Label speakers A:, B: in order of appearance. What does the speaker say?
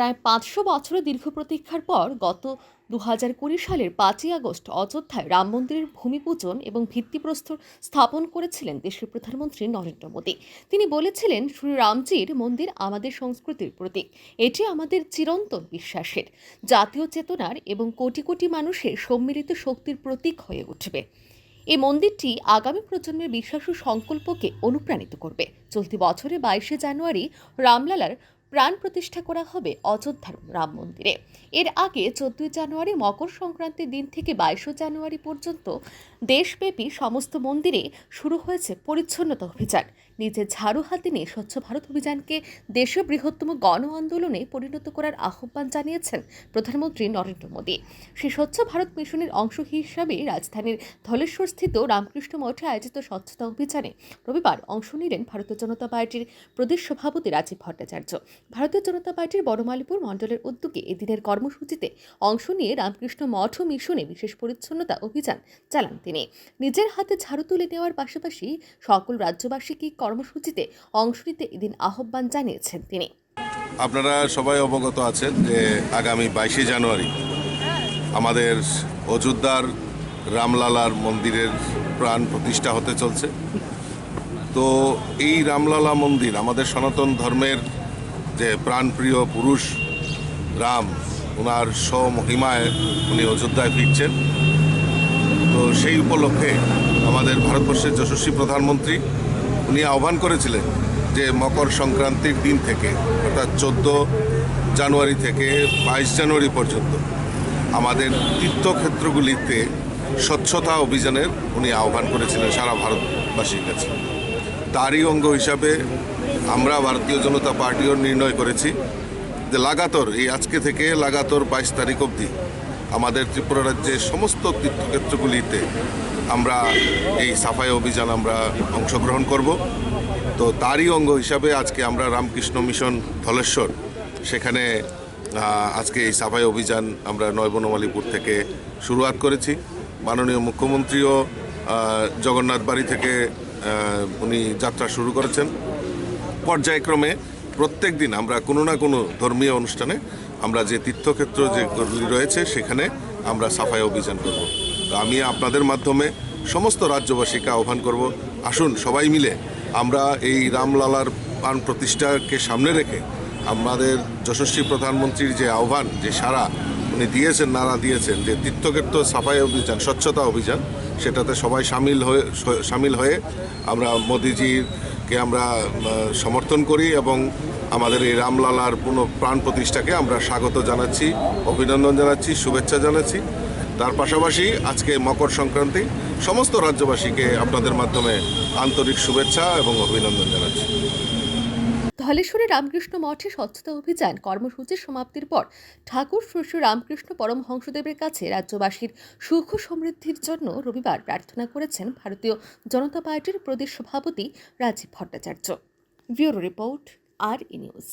A: প্রায় পাঁচশো বছরের দীর্ঘ প্রতীক্ষার পর গত দু হাজার কুড়ি সালের পাঁচই আগস্ট অযোধ্যায় রাম মন্দিরের ভূমিপূজন এবং ভিত্তিপ্রস্তর স্থাপন করেছিলেন দেশের প্রধানমন্ত্রী নরেন্দ্র মোদী। তিনি বলেছিলেন, শ্রী রামজির মন্দির আমাদের সংস্কৃতির প্রতীক। এটি আমাদের চিরন্তন বিশ্বাসের, জাতীয় চেতনার এবং কোটি কোটি মানুষের সম্মিলিত শক্তির প্রতীক হয়ে উঠবে। এই মন্দিরটি আগামী প্রজন্মের বিশ্বাস ও সংকল্পকে অনুপ্রাণিত করবে। চলতি বছরে বাইশে জানুয়ারি রামলালার প্রাণ প্রতিষ্ঠা করা হবে অযোধ্যার রাম মন্দিরে। এর আগে চোদ্দই জানুয়ারি মকর সংক্রান্তির দিন থেকে বাইশে জানুয়ারি পর্যন্ত দেশব্যাপী সমস্ত মন্দিরে শুরু হয়েছে পরিচ্ছন্নতা অভিযান। নিজের ঝাড়ু হাতে নিয়ে স্বচ্ছ ভারত অভিযানকে দেশের বৃহত্তম গণ আন্দোলনে পরিণত করার আহ্বান জানিয়েছেন প্রধানমন্ত্রী নরেন্দ্র মোদী। সেই স্বচ্ছ ভারত মিশনের অংশ হিসাবে রাজধানীর ধলেশ্বরস্থিত রামকৃষ্ণ মঠে আয়োজিত স্বচ্ছতা অভিযানে রবিবার অংশ নিলেন ভারতীয় জনতা পার্টির প্রদেশ সভাপতি রাজীব ভট্টাচার্য। ভারতীয় জনতা পার্টির বড়মালিপুর মণ্ডলের উদ্যোগে এদিনের কর্মসূচিতে অংশ নিয়ে রামকৃষ্ণ মঠ ও মিশনে বিশেষ পরিচ্ছন্নতা অভিযান চালান তিনি। নিজের হাতে ঝাড়ু তুলে নেওয়ার পাশাপাশি সকল রাজ্যবাসীকে কর্মসূচিতে অংশ নিতে এদিন আহ্বান জানিয়েছেন তিনি।
B: আপনারা সবাই অবগত আছেন যে আগামী বাইশে জানুয়ারি আমাদের অযোধ্যার রামলালার মন্দিরের প্রাণ প্রতিষ্ঠা হতে চলছে। তো এই রামলালা মন্দির আমাদের সনাতন ধর্মের যে প্রাণপ্রিয় পুরুষ রাম ওনার স্বমহিমায় উনি অযোধ্যায় ফিরছেন। তো সেই উপলক্ষে আমাদের ভারতবর্ষের যশস্বী প্রধানমন্ত্রী উনি আহ্বান করেছিলেন যে মকর সংক্রান্তির দিন থেকে, অর্থাৎ চোদ্দ জানুয়ারি থেকে বাইশ জানুয়ারি পর্যন্ত আমাদের তীর্থক্ষেত্রগুলিতে স্বচ্ছতা অভিযানের উনি আহ্বান করেছিলেন সারা ভারতবাসীর কাছে। তারই অঙ্গ হিসাবে আমরা ভারতীয় জনতা পার্টিও নির্ণয় করেছি যে লাগাতর এই আজকে থেকে লাগাতর বাইশ তারিখ অবধি আমাদের ত্রিপুরা রাজ্যের সমস্ত তীর্থক্ষেত্রগুলিতে আমরা এই সাফাই অভিযান আমরা অংশগ্রহণ করব। তো তারই অঙ্গ হিসাবে আজকে আমরা রামকৃষ্ণ মিশন ধলেশ্বর সেখানে আজকে এই সাফাই অভিযান আমরা নয়বনমালীপুর থেকে শুরুয়াত করেছি। মাননীয় মুখ্যমন্ত্রীও জগন্নাথ বাড়ি থেকে উনি যাত্রা শুরু করেছেন। পর্যায়ক্রমে প্রত্যেক দিন আমরা কোনো না কোনো ধর্মীয় অনুষ্ঠানে আমরা যে তীর্থক্ষেত্র যেগুলি রয়েছে সেখানে আমরা সাফাই অভিযান করব। তো আমি আপনাদের মাধ্যমে সমস্ত রাজ্যবাসীকে আহ্বান করব, আসুন সবাই মিলে আমরা এই রামলালার প্রাণ প্রতিষ্ঠাকে সামনে রেখে আমাদের যশস্বী প্রধানমন্ত্রীর যে আহ্বান, যে সারা উনি দিয়েছেন নারা দিয়েছেন, যে তীর্থক্ষেত্র সাফাই অভিযান, স্বচ্ছতা অভিযান, সেটাতে সবাই সামিল হয়ে সামিল হয়ে আমরা মোদিজিকে আমরা সমর্থন করি এবং আমাদের এই রামলালার পুনঃ প্রাণ প্রতিষ্ঠাকে আমরা স্বাগত জানাচ্ছি, অভিনন্দন জানাচ্ছি, শুভেচ্ছা জানাচ্ছি। তার পাশাপাশি আজকে মকর সংক্রান্তি, সমস্ত রাজ্যবাসীকে আপনাদের মাধ্যমে আন্তরিক শুভেচ্ছা এবং অভিনন্দন জানাচ্ছি।
A: ধলেশ্বরের রামকৃষ্ণ মঠে স্বচ্ছতা অভিযান কর্মসূচির সমাপ্তির পর ঠাকুর শ্রী রামকৃষ্ণ পরমহংসদেবের কাছে রাজ্যবাসীর সুখ সমৃদ্ধির জন্য রবিবার প্রার্থনা করেছেন ভারতীয় জনতা পার্টির প্রদেশ সভাপতি Rajib Bhattacharya. Bureau report, R E news.